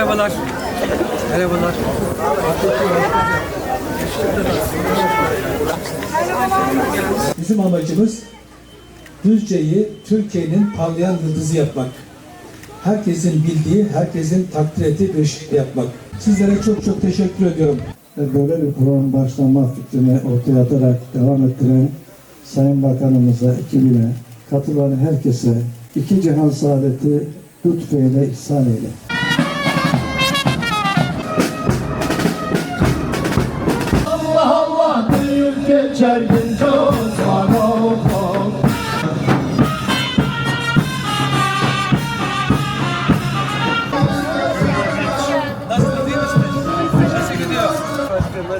Merhabalar. Merhabalar. Bizim amacımız Düzce'yi Türkiye'nin parlayan yıldızı yapmak. Herkesin bildiği, herkesin takdir ettiği bir şey yapmak. Sizlere çok çok teşekkür ediyorum. böyle bir program başlama fikrini ortaya atarak devam ettiren Sayın Bakanımıza, ekibine, katılan herkese iki cihan saadeti lütfeyle, ihsan eyle.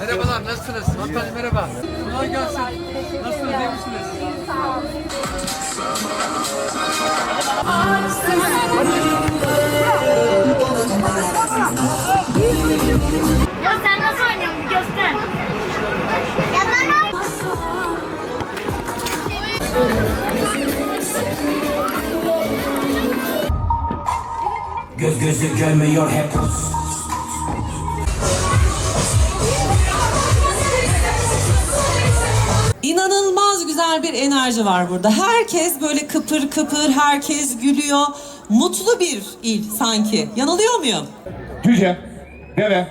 Merhabalar nasılsınız? Hanımefendi merhaba. Kolay gelsin. Nasılsınız iyi misiniz? Göz gözü görmüyor hep İnanılmaz güzel bir enerji var burada. Herkes böyle kıpır kıpır, herkes gülüyor. Mutlu bir il sanki. Yanılıyor muyum? Cüce, deve,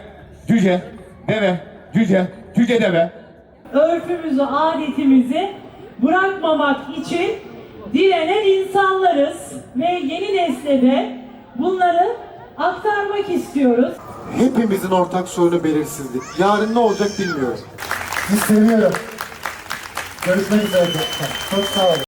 cüce, deve, cüce, cüce deve. örfümüzü, adetimizi bırakmamak için direnen insanlarız ve yeni nesle de bunları aktarmak istiyoruz. Hepimizin ortak sorunu belirsizlik. Yarın ne olacak bilmiyoruz. Sizi seviyorum. Görüşmek üzere. Çok sağ olun.